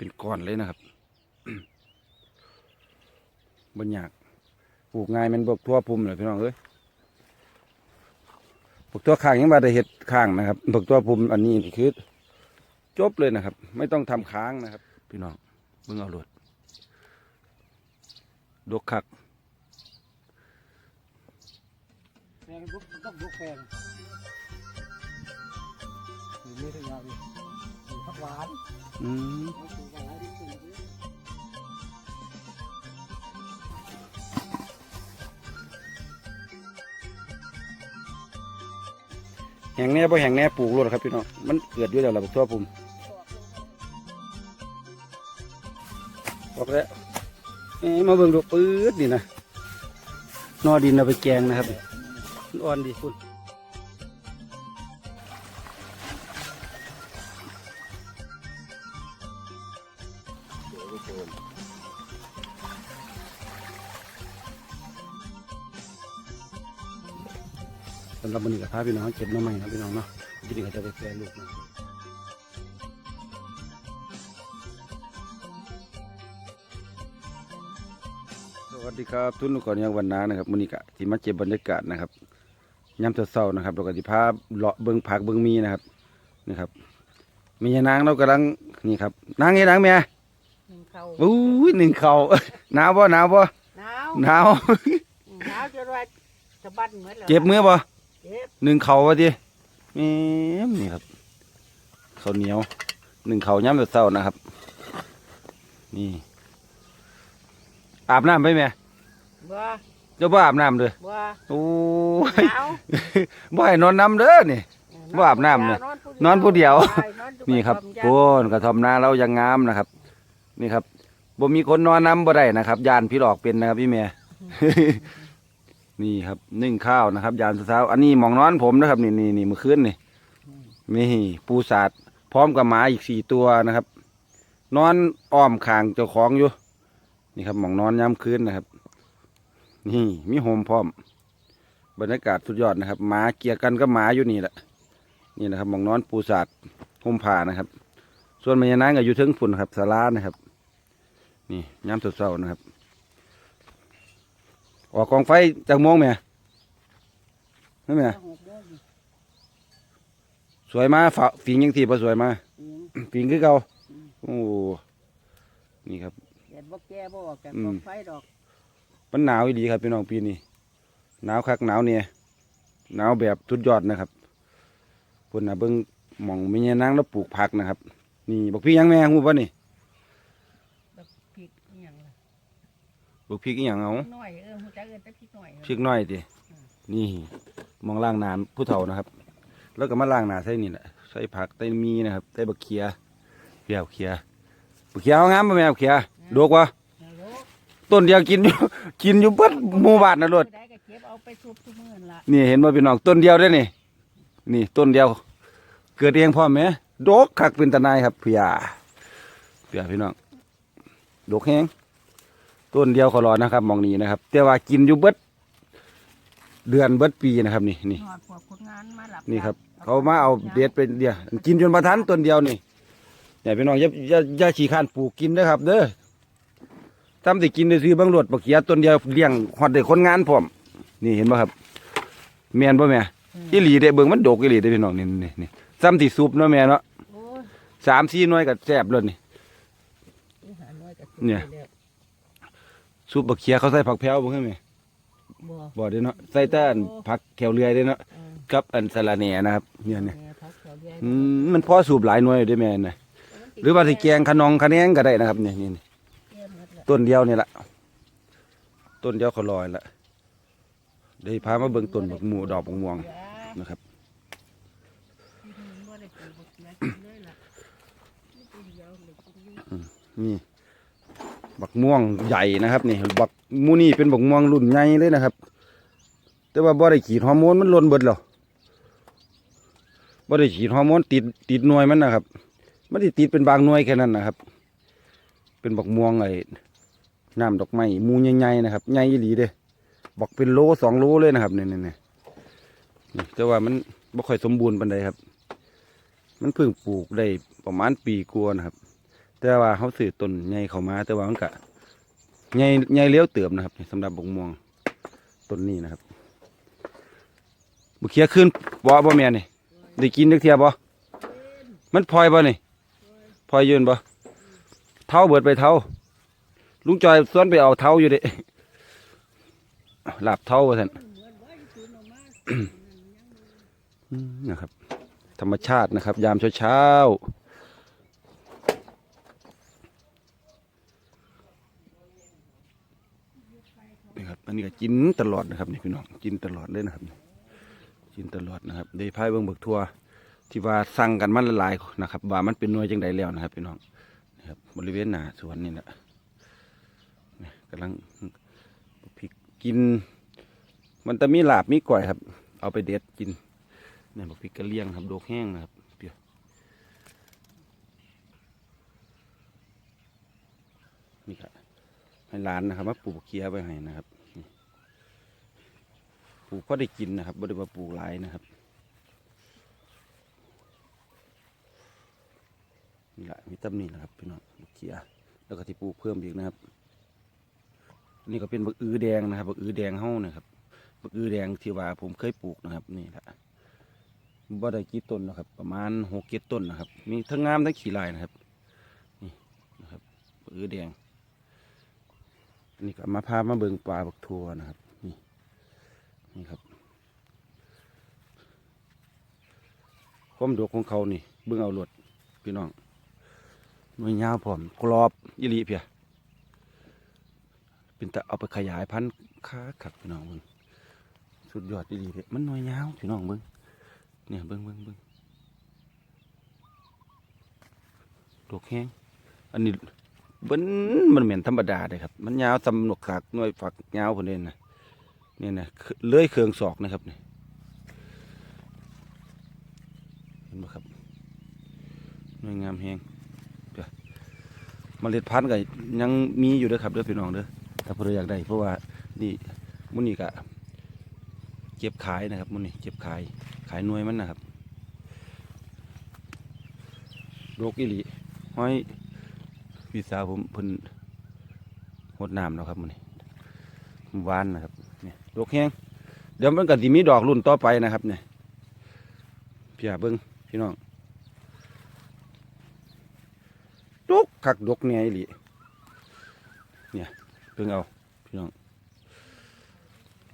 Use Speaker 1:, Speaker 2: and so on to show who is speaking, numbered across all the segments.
Speaker 1: เป็นก้อนเลยนะครับบนยากปลูกง่ายมันบกทั่วพุ่มเลยพี่น้องเอ้ยบกตัวข้างยังมาได้เห็ดข้างนะครับบกตัวพุ่มอันนี้คือจบเลยนะครับ ไม่ต้องทำค้างนะครับ พี่น้องเบิ่งเอาโลดดกคัก
Speaker 2: แปลงลุกต้องลุกแปลงนี่นี่ถึงยาวดินี่ผักหวาน
Speaker 1: อืม
Speaker 2: เอาปลูกไว้หลายที่สุดเลย
Speaker 1: แห่งแน่บ่แห่งแน่ปลูกโลดครับพี่น้องมันเกิดอยู่แล้วล่ะบกตัวพุ่มบอกแล้วเอ้ยมาเบิ่งดอกปื๊ดนี่นะนอดินเอาไปแกงนะครับอ่อนดีคุณ สำหรับวันนี้กับพาพี่น้องเก็บหน้ำใหม่นะพี่น้องเนาะทีนี้ก็จะไปแปรรูปนะสวัสดีครับทุนก่อนยังวันนานะครับมื้อนี้กะที่มาเก็บบรรยากาศนะครับยามเช้าๆนะครับเราก็สิพาเลาะเบิ่งผักเบิ่งมีนะครับนี่ครับมียานางเรากำลังนี่ครับนางไงนางแม่
Speaker 3: หนึ่งเขา
Speaker 1: อุ้ยหนึ่งเขาหนาวบ่หนาวบ่
Speaker 3: หนาว
Speaker 1: หนาว
Speaker 3: หนาวจนว่าจะบันเหมือนเหรอ
Speaker 1: เจ็บมือบ่
Speaker 3: เจ็บ
Speaker 1: หนึ่งเขาวะทีแม่มนี่ครับข้าวเหนียวหนึ่งเขาวย้ำเช้าๆนะครับ นี่ อาบน้ำไปไหม
Speaker 3: บ่
Speaker 1: เจ้าบ่อาบน้ำเลย
Speaker 3: บ่
Speaker 1: โอ้ย
Speaker 3: หนาว
Speaker 1: บ่ให้นอนน้ำเด้อนี่ บ่อาบน้ำเนี่ยนอนผู้เดียว
Speaker 3: ใช่นอนอยู่
Speaker 1: นี่ครับ
Speaker 3: กั
Speaker 1: โอ้นกระทอมนาเรายังงามนะครับ นี่ครับบ่มีคนนอนน้ำบ่ได้นะครับยานพี่หลอกเป็นนะครับพี่เมีย นี่ครับนึ่งข้าวนะครับ ยามเช้าอันนี้หมองนอนผมนะครับ นี่นี่นี่มื่อคืนนี่นี่ปูสาดพร้อมกับหมาอีกสี่ตัวนะครับ นอนอ้อมคางเจ้าของอยู่ นี่ครับหมองนอนย้ำคืนนะครับ นี่มีโฮมพร้อม บรรยากาศสุดยอดนะครับหมาเกลียกันก็หมาอยู่นี่แหละนี่นะครับหมองนอนปูสาดห่มผ้านะครับ ส่วนม่ยานางก็อยู่เทึงฝุ่นครับสารานะครับ นี่ย้ำเช้าๆนะครับ ออกกองไฟจากโมงแม่นั่นแม่
Speaker 3: หกโมง
Speaker 1: สวยมาฝาฝีงยังทีพอสวยมา
Speaker 3: อืม
Speaker 1: ฝีงคือเก่าโอ้นี่ครับ
Speaker 3: เด็ดบ่แก่บ่ออกจาก
Speaker 1: อืม
Speaker 3: กองไฟดอก
Speaker 1: มันหนาวอีดีครับพี่น้องปีนี้หนาวคักหนาวเนี่ยหนาวแบบสุดยอดนะครับเพิ่นน่ะเบิ่งหม่องแม่ยานางแล้วปลูกผักนะครับ นี่บอกพี่ยังแม่ฮู้ป่ะนี่
Speaker 3: แบบพริกอหย่างล่ะ
Speaker 1: บอกพี่อีหยังเอา
Speaker 3: น้อยเออฮู้จักเอิ้นแต่พริกน้อย
Speaker 1: พริกน้อยดินี่หมองล่างน้ำผู้เฒ่านะครับ แล้วก็มาล่างหน้าใส่นี่แหละใส่ผักใส่มีนะครับใส่บักเขียเปียวเขียบักเขียเอางามป่ะแม่บักเขียดกวะ
Speaker 3: ฮัลโหล
Speaker 1: ต้นเดียวกินอยู่ กินอยู่เบิดหมู่บ้านนะรถ
Speaker 3: ผู้ใดก็เก็บเอาไปซุปซุมื้อนั่นล่ะ
Speaker 1: นี่เห็นว่าพี่น้องต้นเดียวได้อนี่ นี่ต้นเดียว เกิดเองพ่อแม่ดกคักเป็นตะนายครับเพียเพียพี่น้องดกแห้ง ต้นเดียวขอรอนะครับหมองนี้นะครับ แต่ว่ากินอยู่เบิดเดือนเบิดปีนะครับ นี่นี่
Speaker 3: นอดพวกคนงานมาหลับ
Speaker 1: นี่ครับ เขามาเอาเด็ดเป็นเดียวกินจนประทันต้นเดียวนี่เนี่ยพี่น้องอย่าอย่าอย่าขี้ข้านปลูกกินนะครับ เด้อทำสิกินได้ซื้อบางรวดบักเขียต้นเดียวเลี้ยงฮอดได้คนงานพร้อมนี่เห็นป่ะครับแม่นป่ะแม่อีหลีเด้เบิ่งมันดกอีหลีเด้พี่น้องนี่นี่นี่ซ้ำที่ซุปเนาะแม่เนาะ
Speaker 3: โอ้ย
Speaker 1: สามสี่หน่วยก็แซ่บเลยนี่
Speaker 3: อีหาน้อยก็
Speaker 1: เนี่ย
Speaker 3: ไปแล้ว
Speaker 1: ซุปบักเขียเขาใส่ผักแพรวบ่ใช่ไหม
Speaker 3: บ่
Speaker 1: บ่เด้เนาะใส่แต่อันผักแขวเรือยเด้เนาะ
Speaker 3: เออ
Speaker 1: กับอันสะระแหน่นะครับเนี่ยเนี่ย
Speaker 3: แม่พักแถวเดียว
Speaker 1: อืมมันพอสูบหลายหน่วยอยู่เด้แม่นะหรือว่าสิแกงขนองคะแนงก็ได้นะครับนี่นี่นี่
Speaker 3: เก็บหมดแล้ว
Speaker 1: ต้นเดียวนี่แหละต้นเดียวเขาลอยละเดี๋ยวพามาเบิ่งต้นบักหมูดอกบักม่วง
Speaker 3: อย่า
Speaker 1: นะครับ
Speaker 3: บ่ได้ปลูกบักเขือกิน
Speaker 1: บักม่วงใหญ่นะครับนี่บักมูนี่เป็นบักม่วงรุ่นใหญ่เลยนะครับ แต่ว่าบ่ได้ฉีดฮอร์โมนมันล้นเบิดหรอบ่ได้ฉีดฮอร์โมนติดติดหน่วยมันนะครับมันสิติดเป็นบางหน่วยแค่นั้นนะครับ เป็นบักม่วงไอ้น้ำดอกไม้มูใหญ่ๆนะครับใหญ่อีหลีเด้บักเป็นโลสองโลเลยนะครับเนี่นี่นี่นี่แต่ว่ามันบ่ค่อยสมบูรณ์ปานใดครับ มันเพิ่งปลูกได้ประมาณปีกว่านะครับ แต่ว่าเขาสื่อต้นใหญ่เข้ามา แต่ว่ามันก็ใหญ่ใหญ่เลี้ยวเติมนะครับสำหรับบกม่วงต้นนี้นะครับบุเคียขึ้นบ่บ่แม่นี่ได้กินจักเทียบ่มันพลอยบ่นี่พลอยยืนบ่เท่าเบิดไปเท่าลุงจอยส่วนไปเอาเท่าอยู่ด้หลับเท่าว่าน
Speaker 3: เห็นว่าน
Speaker 1: นะครับ ธรรมชาตินะครับ ยามเช้าเช้า นี่ครับอันนี้ก็กินตลอดนะครับนี่พี่น้องกินตลอดเลยนะครับกินตลอดนะครับได้พายเบิ้งเบิกทัวที่ว่าสั่งกันมันหลายนะครับว่ามันเป็นหน่วยจังใดแล้วนะครับพี่น้องนะครับบริเวณหน้าสวนนี่แหละกำลังพริกกิน มันจะมีหลาบมีก่อยครับ เอาไปเด็ดกินนี่บักพริกกระเลียงครับโดกแห้งนะครับเปียวนี่ครับ ให้ร้านนะครับมาปลูกเคียไว้ให้นะครับปลูกพอได้กินนะครับบ่ได้มาปลูกหลายนะครับนี่แหละมีตำหนินะครับพี่น้องบักเคียแล้วก็ที่ปลูกเพิ่มอีกนะครับนี่ก็เป็นบักอือแดงนะครับบักอือแดงเฮ้านะครับบักอือแดงที่ว่าผมเคยปลูกนะครับ นี่แหละบ่ได้กี่ต้นนะครับ ประมาณหกเจ็ดต้นนะครับ มีทั้งงามทั้งขี้ลายนะครับ นี่นะครับปื้อแดง อันนี้ก็มาพามาเบิงปลาบักทัวนะครับ นี่นี่ครับความดกของเขานี่เบิ่งเอาหลดพี่น้องหน่วยยาวพร้อมกรอบยี่ลีเพียเป็นแต่เอาไปขยายพันธุ์ค้าขับพี่น้องเบิ่งสุดยอดยี่ลีเพียมันหน่วยยาวพี่น้องเบิ่งเนี่ยเบิ้งเบิ้งเบิ้งดอกแห้งอันนี้ บิ้นมันเหม็นธรรมดาเลยครับ มันยาวสำหนวกขากหน่วยฝักยาวคนเด่นนะเนี่ยนะเลื่อยเครืองศอกนะครับนี่เห็นไหมครับหน่วยงามแหงเดี๋ยวเมล็ดพันธุ์ก็ยังมีอยู่เด้อครับเด้อพี่น้องเด้อถ้าเพื่ออยากได้ เพราะว่านี่มุนี่ก็เก็บขายนะครับมุนี่เก็บขายขายหน่วยมันนะครับโรคอิลีห้อย พี่สาวผมเพิ่นหดน้ำแล้วครับมันนี่หวานนะครับเนี่ยโรคแห้งเดี๋ยวมันก็สิมีดอกรุ่นต่อไปนะครับ เนี่ยพี่อาเบิ้งพี่น้องดกคักดกเนี่ยอิลีเนี่ยเบิ่งเอาพี่น้อง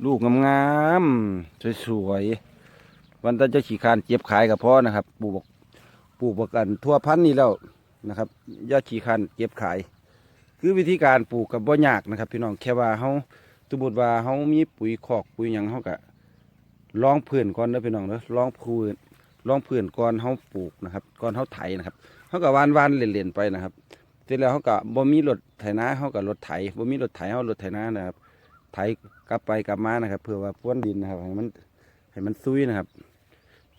Speaker 1: ลูกงามๆสวยๆวันตาจะขี่คานเจ็บขายกับพ่อนะครับ ปลูกปลูกประกันทั่วพันธุ์นี่แล้ว นะครับย่าขี่คานเก็บขาย คือวิธีการปลูกกับบ่ยากนะครับ พี่น้องแค่ว่าเฮาสมมติว่าเฮามีปุ๋ยคอกปุ๋ยหยังเฮาก็ลองพื้นก่อนเด้อพี่น้องเด้อลองพื้นลองพื้นก่อนเฮาปลูกนะครับก่อนเฮาไถนะครับเฮาก็วานวานๆเล่นๆไปนะครับเสร็จแล้วเฮาก็บ่มีรถไถนาเฮาก็รถไถบ่มีรถไถเฮารถไถนานะครับ ไถกลับไปกลับมานะครับ เพื่อว่าพ้วนดินนะครับให้มันให้มันซุยนะครับ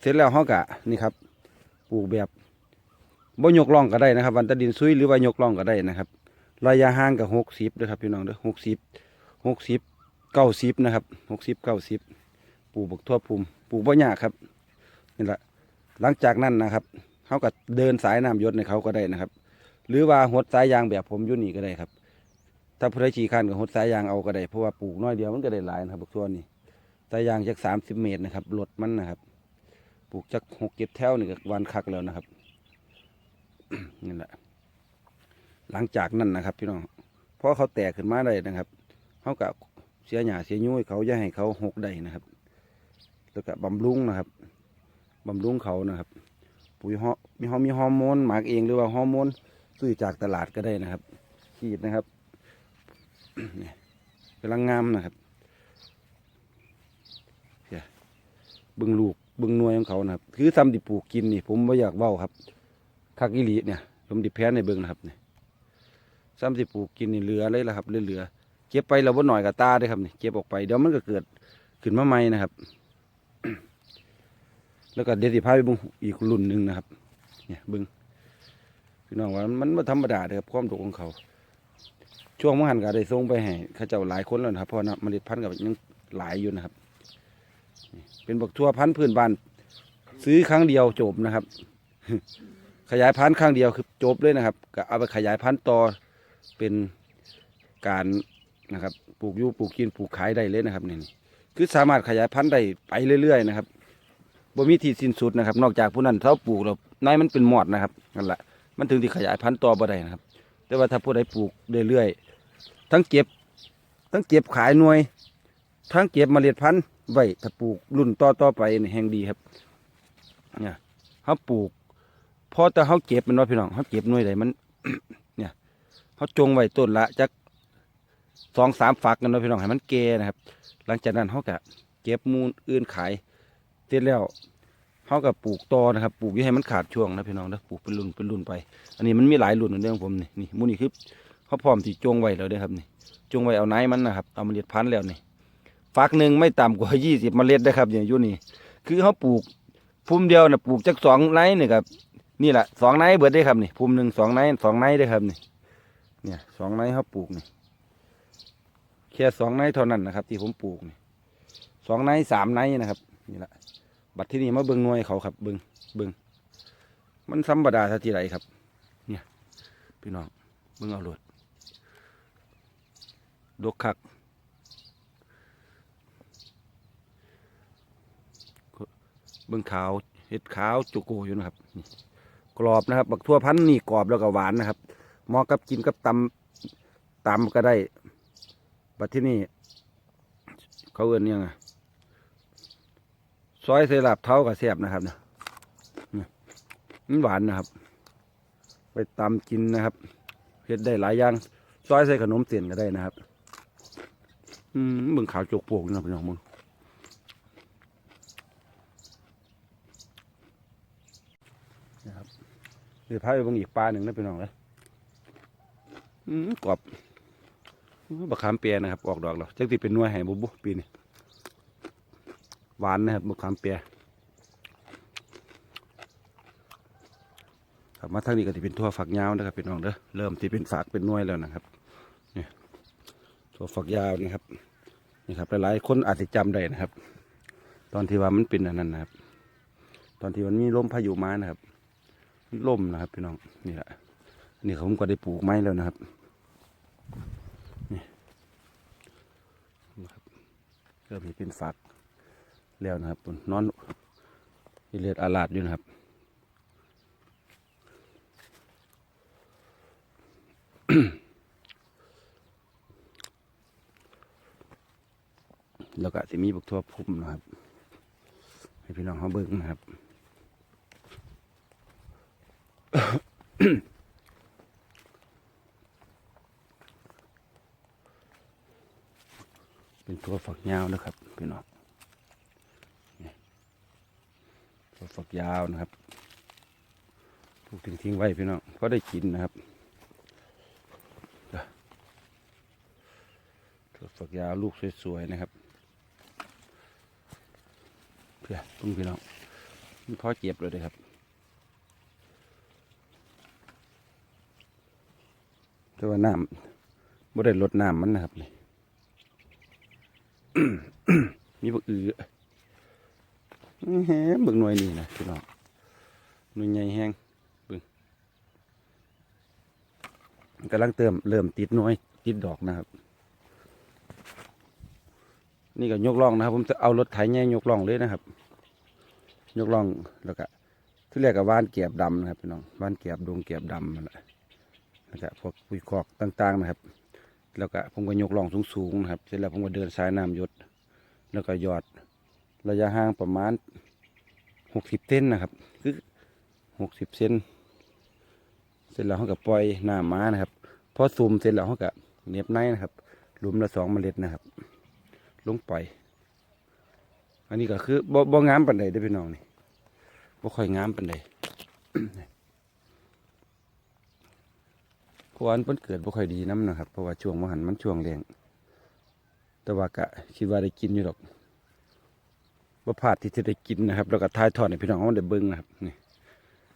Speaker 1: เสร็จแล้วเขากะนี่ครับ ปลูกแบบ บ่ยกล่องก็ได้นะครับ วันตะดินซุยหรือว่ายกล่องก็ได้นะครับ ระยะห่างกับหกสิบด้วยครับพี่น้องเด้อหกสิบหกสิบเก้าสิบนะครับหกสิบเก้าสิบปลูกบกทั่วภูมิปลูกบ่ยากครับนี่แหละหลังจากนั้นนะครับเขาก็เดินสายน้ำยศในเขาก็ได้นะครับ หรือว่าหดสายยางแบบผมยุ่นี่ก็ได้ครับ ถ้าผู้ใดขี่คันกับหดสายยางเอาก็ได้เพราะว่าปลูกน้อยเดียวมันก็ได้หลายนะครับบักทั่วนี่สายยางจากสามสิบเมตรนะครับลดมันนะครับ ปลูกจักหกเก็บแถวนี่ก็วันคักแล้วนะครับ นี่แหละ หลังจากนั้นนะครับพี่น้องพอเขาแตกขึ้นมาได้นะครับเขากับเสียหญ้าเสียยุ้ยเขาย่าให้เขาหกได้นะครับ แล้วก็บำรุงนะครับบำรุงเขานะครับ ปุ๋ยฮอมีฮอมีฮอร์โมนหมักเองหรือว่าฮอร์โมนซื้อจากตลาดก็ได้นะครับฉีดนะครับนี่กำลังงามนะครับเบึงลูกเบิ่งนวยของเขานะครับ คือซ้ำดิปลูกกินนี่ ผมไม่อยากเว้าครับ คักอีหลีเนี่ยผมดิแพ้ในเบิ่งนะครับเนี่ยซ้ำดิปลูกกินนี่เหลือเลยละครับเหลือเหลือเก็บไปเราบ่หน่อยกับตาด้วยครับนี่เก็บออกไปเดี๋ยวมันก็เกิดขึ้นมาใหม่นะครับ แล้วก็เดี๋ยวสิพาไปเบิ่งอีกรุ่นหนึ่งนะครับ เนี่ยเบิงพี่น้องว่ามันบ่ธรรมดาเลยครับความดกของเขา ช่วงมื่อหันก็ได้ส่งไปให้ข้าเจ้าหลายคนแล้วนะครับเพราะนะเมล็ดพันธุ์กับยังหลายอยู่นะครับ เป็นบักทั่วพันธุ์พื้นบ้าน ซื้อครั้งเดียวจบนะครับ ขยายพันธุ์ครั้งเดียวคือจบเลยนะครับก็เอาไปขยายพันธุ์ต่อเป็นการนะครับปลูกอยูปลูกกินปลูกขายได้เลยนะครับนี่คือสามารถขยายพันธุ์ได้ไปเรื่อยๆนะครับบ่มีที่สิ้นสุดนะครับ นอกจากผู้นั้นเขาปลูกแล้วในมันเป็นหมอดนะครับนั่นแหละมันถึงที่ขยายพันธุ์ต่อบ่ได้นะครับ แต่ว่าถ้าผู้ใดปลูกเรื่อยๆทั้งเก็บ ทั้งเก็บขายหน่วย ทั้งเก็บเมล็ดพันธุ์ไว้ถ้าปลูกรุ่นต่อต่อๆไปนี่แห่งดีครับเนี่ยเขาปลูก พอแต่เขาเก็บมันว่าพี่น้องเขาเก็บหน่วยใดมัน เนี่ยเขาจงไว้ต้นละจักสองสามฝักกันเนาะพี่น้องให้มันแก่นะครับ หลังจากนั้นเขาก็เก็บมูลอื่นขายเสร็จแล้วเขาก็ปลูกต่อนะครับ ปลูกอย่ให้มันขาดช่วงนะพี่น้องนะปลูกเป็นรุ่นเป็นรุ่นไป อันนี้มันมีหลายรุ่นในเรื่องผมนี่นี่มูนี่คือเขาพร้อมที่จงไว้แล้วเด้ครับนี่จงไว้เอาไนมันนะครับเอาเมล็ดพันธุ์แล้วนี่ฝักหนึ่งไม่ต่ำกว่ายี่สิบเมล็ดนะครับอย่างยุนี่คือเขาปลูกพุ่มเดียวนะปลูกจักสองไนนี่ครับ นี่แหละสองไนเบิดได้ครับนี่ภูมิหนึ่งสองไนสองไนได้ครับนี่เนี่ยสองไนเขาปลูกนี่แค่สองไนเท่านั้นนะครับ ที่ผมปลูกนี่สองไนสามไนนะครับนี่แหละบัดที่นี่มาเบิ้งหน่วยเขาครับเบิ้งเบิ้งมันธรรมดาท่าที่ไรครับ เนี่ย พี่น้องเบิ้งเอาโลดดกคักเบิ้งขาวเห็ดขาวจุโกอยู่นะครับ กรอบนะครับ บักทั่วพันธุ์นี่กรอบแล้วก็หวานนะครับเหมาะกับกินกับตำตำก็ได้บัดที่นี่เขาเอื้อนเนี่ยงซอยเสลับเท้ากับแซ่บนะครับนะนี่มันหวานนะครับ ไปตำกินนะครับเฮ็ดได้หลายอย่างซอยใส่ขนมเสียนก็ได้นะครับ อืมเบิ่งขาวจกโปกนะพี่น้องมึง เดี๋ยวพาไปบางอีกปลาหนึ่งนะพี่น้องเลยอืมกรอบบักขามเปียนะครับ ออกดอกแล้วจักติเป็นน่วยให้บุบุปีนี้หวานนะครับบักขามเปียครับมาทางนี้ก็จะเป็นทั่วฝักยาวนะครับพี่น้องเด้อเริ่มที่เป็นฝากเป็นนวยแล้วนะครับนี่ทั่วฝักยาวนี่ครับนี่ครับหลายๆคนอาจจะจำได้นะครับ ตอนที่ว่ามันเป็นอันนั้นนะครับ ตอนที่มันมีลมพายุมานะครับ ล่มนะครับพี่น้องนี่แหละนี่ผมก็ได้ปลูกไม้แล้วนะครับนี่นะครับเริ่มมีเป็นฝักแล้วนะครับนอนอิเลียดอาลาดอยู่นะครับแล้วก็จะมีบักทั่วพุ่มนะครับ ให้พี่น้องเขาเบิ่งนะครับ เป็นตัวฝักยาวนะครับพี่น้องตัวฝักยาวนะครับปลูกทิ้งๆไว้พี่น้องก็ได้กินนะครับตัวฝักยาวลูกสวยๆนะครับเพื่อพึ่งพี่น้องมันพอเจ็บเลยเด้อครับ แต่ว่าน้ำบ่ได้ลดน้ำมันนะครับนี่มีบักอือแฮะเบิ่งหน่วยนี่นะพี่น้องหน่วยใหญ่แห้งบิ่งกำลังเติมเริ่มติดหน่วยติดดอกนะครับ นี่ก็ยกล่องนะครับ ผมจะเอารถไถใหญ่ยกล่องเลยนะครับ ยกล่องแล้วก็ที่แรกก็ว่านเกียบดำนะครับพี่น้องว่านเกียบดวงเกียบดำนั่นแหละ นะครับพวกปุ๋ยคอกต่างๆนะครับ แล้วก็ผมก็ยกล่องสูงๆนะครับ เสร็จแล้วผมก็เดินสายน้ำหยศแล้วก็หยอดระยะห่างประมาณหกสิบเซนนะครับ คือหกสิบเซนเสร็จแล้วเขาก็ปล่อยหน้ำมานะครับ พอซูมเสร็จแล้วเขาก็เน็บในนะครับ หลุมละสองเมล็ดนะครับ ลงไปอันนี้ก็คือบ่บ่งามปันใดได้พี่น้องนี่บ่ค่อยงามปันใด เพ ราะว่ามันเกิดบ่ค่อยดีน้ำนะครับเพราะว่าช่วงมหันมันช่วงแรงแต่ว่ากะคิดว่าได้กินอยู่หรอกว่าพลาดที่จะได้กินนะครับ แล้วก็ทายทอดให้พี่น้องเขาได้เบิ้งนะครับนี่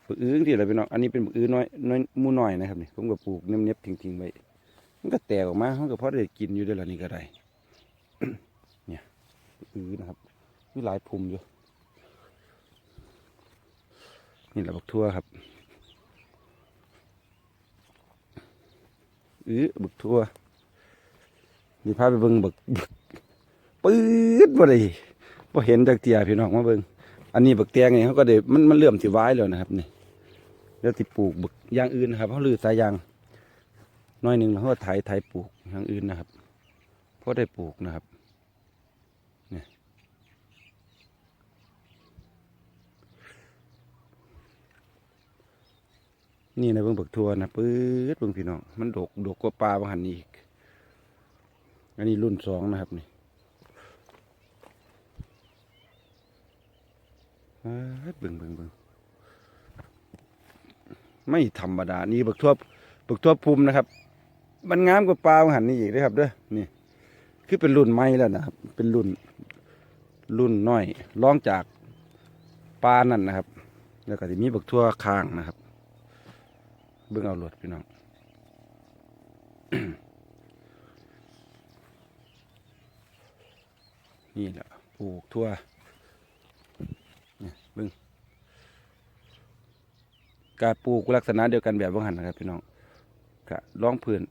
Speaker 1: บึกอื้งที่อะไรพี่น้องอันนี้เป็นบึกอื้อน้อยน้อยมูน้อยนะครับนี่ผมก็ปลูกเน็บๆทิ้งๆไว้มันก็แตกออกมาเขาก็พอได้กินอยู่ด้วยล่ะนี่ก็ได้เนี่ยอื้อนะครับมีหลายภูมิอยู่นี่แหละบักทั่วครับ อื้อบึกทั่วนี่พาไปเบิ่งบึกบึกปื๊ดบ่ได้บ่เห็นจากเตียพี่น้องมาเบิ่งอันนี้บึกแตงนี่เขาก็ได้มันมันเริ่มสิว้ายแล้วนะครับนี่แล้วสิปลูกบึกอย่างอื่นนะครับเขาลือสายยางน้อยหนึ่งแล้วเขาก็ไถไถปลูกอย่างอื่นนะครับเพราะได้ปลูกนะครับเนี่ย นี่นะเบิ่งบึกทัวนะปื๊ดเบิ่งพี่น้องมันดกดกกว่าปลาบางหันอีก อันนี้รุ่นสองนะครับนี่เบิ่งเบิ่งเบิ่งไม่ธรรมดานี่บักทัวบักทัวภูมินะครับ มันงามกว่าปลาหันนี่อีกนะครับเด้อนี่ คือเป็นรุ่นใหม่แล้วนะครับ เป็นรุ่น รุ่นน้อยรองจากปลานั่นนะครับ แล้วก็จะมีบักทั่วคางนะครับ เบิ่งเอาหลดพี่น้องนี่แหละปลูกทั่วเนี่ยเบึงการปลูกลักษณะเดียวกันแบบว่าหันนะครับพี่น้องกะร้องพื้น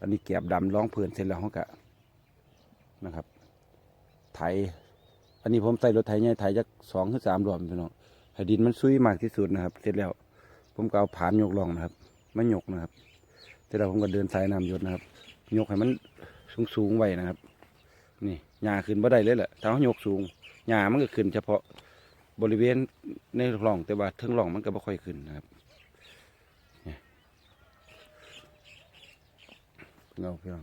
Speaker 1: อันนี้เก็บดำร้องพื้นเสร็จแล้วเขากะนะครับ ไถ อันนี้ผมใส่รถไถใหญ่ไถจักสองถึงสามรอบพี่น้องให้ดินมันซุยมากที่สุดนะครับ เสร็จแล้ว ผมก็เอาผานยกลองนะครับไม่ยกนะครับเสร็จแล้วผมก็เดินสายน้ำหยศนะครับ ยกให้มันสูงๆไว้นะครับ นี่หญ้าขึ้นบ่ได้เลยแหละถ้าเขายกสูงหญ้ามันก็ขึ้น เฉพาะบริเวณในร่องแต่ว่าเทิงร่องมันก็บ่ค่อยขึ้นนะครับเงาเพียง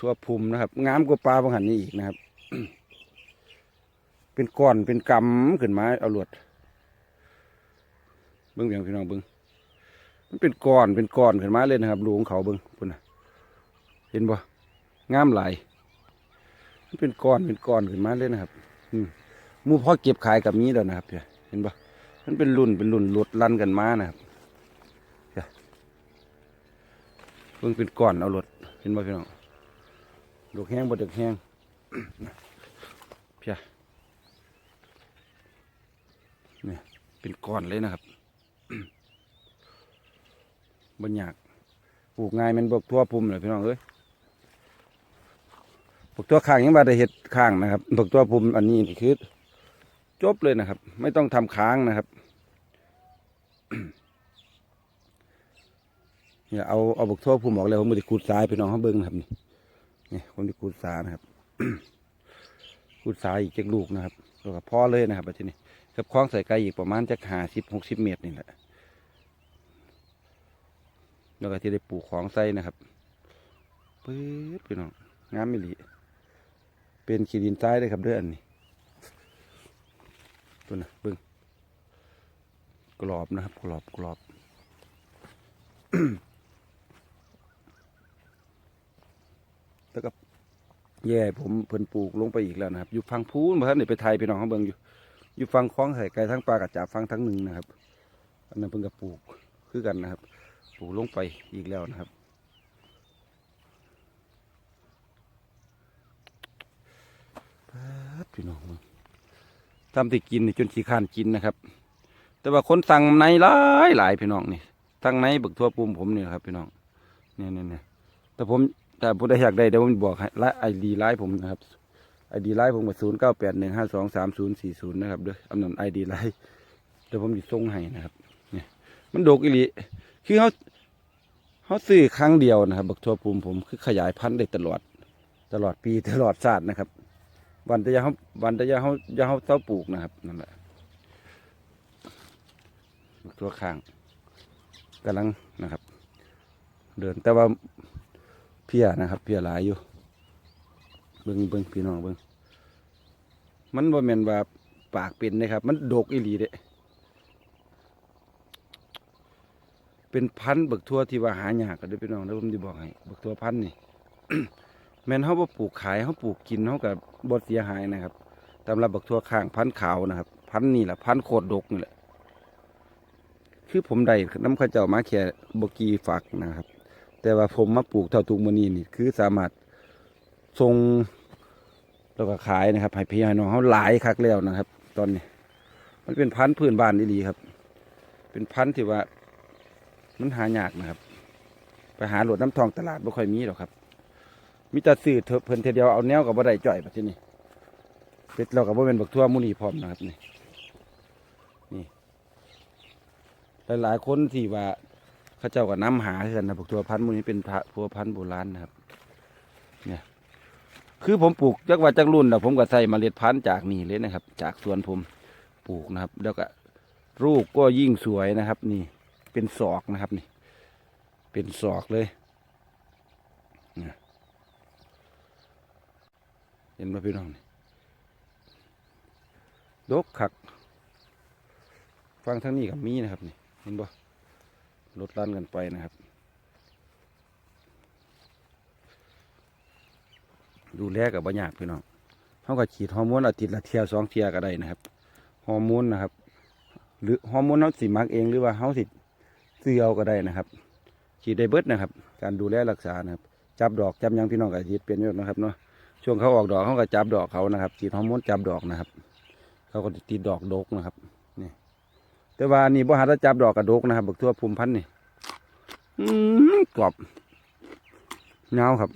Speaker 1: ทั่วภูมินะครับงามกว่าปลาบางหันนี้อีกนะครับ เป็นก้อนเป็นกำขึ้นมาเอาหลวด เบิ้งเพียงพี่น้องเบิ้งมันเป็นก้อนเป็นก้อนขึ้นมาเลยนะครับรูของเขาเบิ้งพุ่นนะเห็นบ่งามหลายมันเป็นก้อนเป็นก้อนขึ้นมาเลยนะครับอืมมูพ่อเก็บขายกับนี้แล้วนะครับเนี่เห็นปะมันเป็นรุ่นเป็นรุ่นหลุดลันกันมานะครับเนี่ยเพิ่งเป็นก้อนเอาหลดเห็นปะพี่น้องดอกแห้งบดดอกแห้งเพียเนี่ยเป็นก้อนเลยนะครับ บนยากปลูกง่ายมันบกทั่วพุ่มเลยพี่น้องเอ้ยพวกตัวข้างยังบาดเห็ดข้างนะครับพวกตัวภูมิอันนี้นี่คือจบเลยนะครับ ไม่ต้องทำค้างนะครับเนี่ยเอาเอาบกทั่วภูมิออกแล้วผมไม่ได้ขูดทรายไปน้องเขาเบิ้งนะครับนี่นี่ผมได้ขูดทรายนะครับขูดทรายอีกเจ็กลูกนะครับแล้วก็พอเลยนะครับทีนี้กับคล้องใส่ไก่อีกประมาณจะหาสิบหกสิบเมตรนี่แหละ แล้วก็ที่ได้ปลูกของใส่นะครับปื๊ดพี่น้องงามไม่หลีเป็นขีดินทรายเลยครับเด้ออันนี้ตัวนะเบิ้งกรอบนะครับ กรอบกรอบแล้วก็แย่ผมเพิ่นปลูกลงไปอีกแล้วนะครับ อยู่ฟังพูนมาท่านเดี๋ยวไปไทยไปหนองเขาเบิงอยู่ อยู่ฟังคล้องใส่ไก่ทั้งปลากระจาบฟังทั้งหนึ่งนะครับ อันนั้นเพิ่นก็ปลูกคือกันนะครับ ปลูกลงไปอีกแล้วนะครับ พี่น้องทำที่กินจนขี้ข้านกินนะครับ แต่ว่าคนสั่งในหลายหลายพี่น้องนี่สั่งในบึกทั่วปุ่มผมนี่ครับ พี่น้องเนี่ยเนี่ยเนี่ยแต่ผมแต่ผู้ใดอยากได้เดี๋ยวผมบอกให้ไอดีไลน์ผมนะครับไอดีไลน์ผมก็ศูนย์เก้าแปดหนึ่งห้าสองสามศูนย์สี่ศูนย์นะครับเด้ออำนันไอดีไลน์เดี๋ยวผมจะส่งให้นะครับ เนี่ย มันโดกอีหลี คือเขาเขาซื้อครั้งเดียวนะครับบักทั่วปุ่มผมคือขยายพันธุ์ได้ตลอด ตลอดปีตลอดชาตินะครับ วันจะยาเขาวันจะยาเขายาเขาเต้าปลูกนะครับนั่นแหละตัวข้างกำลังนะครับ เดินแต่ว่าเพียนะครับ เพียหลายอยู่เบิ้งเบิ้งพี่น้องเบิ้งมันบ่แม่นว่าปากเป็นนะครับ มันโดกอีหลีเด้ เป็นพันธุ์เบิกทั่วที่ว่าหายากกันด้พี่น้องแล้วผมจะบอกให้เบิกทั่วพันธุ์นี่ แม่นเขาบ่ปลูกขายเขาปลูกกินเขากับบดเสียหายนะครับตามระบักทั่วข้างพันธุ์ขาวนะครับ พันธุ์นี่แหละพันธุ์โคตรดกนี่แหละคือผมได้น้ำข้าวเจ้ามาแค่บกีฝักนะครับ แต่ว่าผมมาปลูกเท่าตุกมอนีนี่คือสามารถทรงแล้วก็ขายนะครับให้พี่ให้น้องเขาหลายคักแล้วนะครับ ตอนนี้ มันเป็นพันธุ์พื้นบ้านดีๆครับ เป็นพันธุ์ที่ว่า มันหายากนะครับ ไปหาหลดน้ำทองตลาดบ่ค่อยมีหรอกครับ มีแต่ซื้อเพิ่นเทเดียวเอาแนวกับบ่ได้จ่อยแบัดทีนี้เป็ดเรากับบ่เป็นบักทั่วมุนีพร้อมนะครับนี่นี่หลายๆคนที่ว่าเขาเจ้าก็น้ำหาคือกันนะบักทั่วพันธุ์มุนี้เป็นพระพัวพันธุ์โบราณนะครับ เนี่ย คือผมปลูกจักว่าจักรุ่นนะผมก็ใส่เมล็ดพันธุ์จากนี่เลยนะครับ จากสวนผมปลูกนะครับ แล้วก็ลูกก็ยิ่งสวยนะครับ นี่ เป็นศอกนะครับนี่ เป็นศอกเลยเห็นไหมพี่น้องนี่ดกขักฟังทั้งนี้กับมีนะครับนี่เห็นบ่ลดลั่นกันไปนะครับ ดูแลกับบ่ยากพี่น้องเขาก็ฉีดฮอร์โมนอาทิตย์ละเทียสองเทียก็ได้นะครับฮอร์โมนนะครับ หรือฮอร์โมนเขาสิมักเองหรือว่าเขาสิ ซื้อเอาก็ได้นะครับ ฉีดได้เบิดนะครับ การดูแลรักษานะครับ จับดอกจับยังพี่น้องก็ฉีดเป็นอยู่นะครับเนาะช่วงเขาออกดอกเขาก็จับดอกเขานะครับฉีดฮอร์โมนจับดอกนะครับ เขาก็ติดดอกดกนะครับนี่แต่ว่านี่บ่หาจะจับดอกกระดกนะครับบักทั่วภูมิพันธุ์นี่อืมกรอบเงาครับ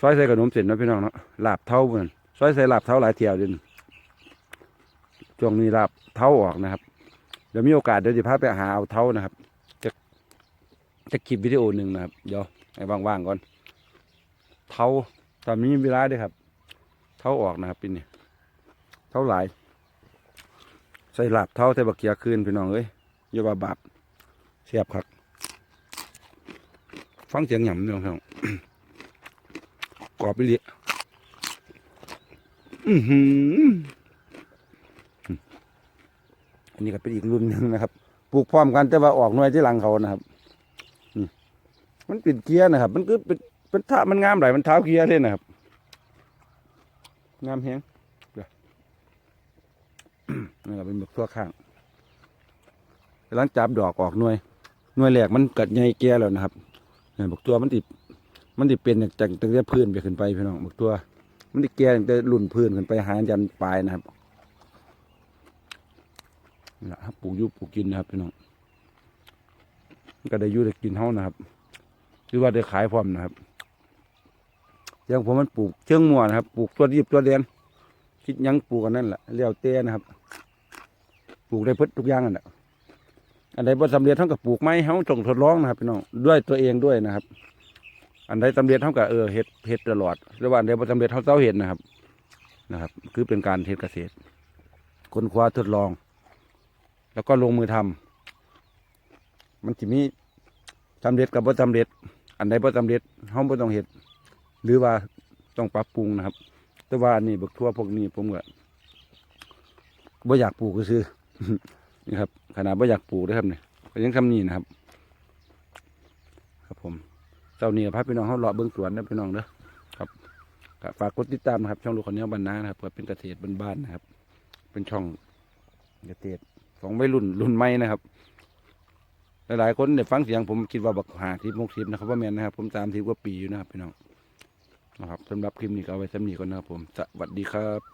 Speaker 1: ซอยใส่ขนมเสร็จนะพี่น้องเนาะลาบเท่าเหมือนซอยใส่ลาบเท่าหลายเที่ยวดินช่วงนี้ลาบเท่าออกนะครับ ดี๋ยวมีโอกาสเดี๋ยวจะพาไปหาเอาเท่านะครับจะจะคลิปวิดีโอหนึ่งนะครับ เดี๋ยวให้ว่างๆก่อนเท่าตอนนี้มีเวลาด้วยครับ เท่าออกนะครับปีนี้เท่าหลาย ใส่หลาบเท่าใส่บักเกียคืนพี่น้องเอ้ยอย่าว่าบาปเสียบครับฟังเสียงหย่ำพี่น้องพี่น้องกรอบไปเลยอือหือ อันนี้ก็เป็นอีกรุ่นหนึ่งนะครับ ปลูกพร้อมกันแต่ว่าออกหน่วยที่หลังเขานะครับมันเป็นเกียร์นะครับ มันคือเป็นเป็นท่ามันงามหลายมันเท้าเกียร์เลยนะครับ งามแฮงนี่ก็เป็นแบบทั่วข้างกำลังจับดอกออกหน่วยหน่วยแหลกมันกัดใหญ่แก่แล้วนะครับเนี่ยบอกตัวมันติดมันจะเป็นจากตั้งแต่พื้นไปขึ้นไปพี่น้องบอกตัว มันจะแก่ตั้งแต่รุ่นพื้นขึ้นไปหายันปลายนะครับ นี่แหละครับปลูกยุปลูกกินนะครับพี่น้องก็ได้ยุได้กินเท่านะครับหรือว่าได้ขายพร้อมนะครับอย่างผมมันปลูกเชิงมัวนะครับปลูกตัวรีบตัวเดียนคิดยังปลูกกันนั่นแหละเลี้ยวเต้นะครับ ปลูกได้เพิดทุกอย่างนั่นแหละอันใดบ่สำเร็จเท่ากับปลูกไม้เฮาจงทดลองนะครับพี่น้องด้วยตัวเองด้วยนะครับ อันใดสำเร็จเท่ากับเออเฮ็ดเฮ็ดตลอดหรือว่าอันใดบ่สำเร็จเท่าเจ้าเห็นนะครับนะครับ คือเป็นการเฮ็ดเกษตรค้นคว้าทดลอง แล้วก็ลงมือทำมันจะมีสำเร็จกับบ่สำเร็จ อันใดบ่สำเร็จเฮาบ่ต้องเฮ็ดหรือว่าต้องปรับปรุงนะครับ แต่ว่านนี้บักทั่วพวกนี้ผมก็บ่อยากปลูกก็ซื้อนี่ครับขนาดบ่อยากปลูกเด้ครับเนี่ยก็ยังทำนี่นะครับ ครับผมเจ้านี่พาพี่น้องเขาเลาะเบื้องสวนนะพี่น้องเด้อครับฝากกดติดตามนะครับ ช่องลูกคนนี้บรรณานะครับเปิดเป็นเกษตรบ้านๆนะครับ เป็นช่องเกษตร ของวัยรุ่นรุ่นใหม่นะครับ หลายๆคนได้ฟังเสียงผมคิดว่าบักหาทิพมกทิพนะครับว่าแมนนะครับ ผมตามทิพกว่าปีอยู่นะครับพี่น้องนะครับสำหรับคลิปนี้ก็เอาไว้สำนีก่อนนะครับผมสวัสดีครับ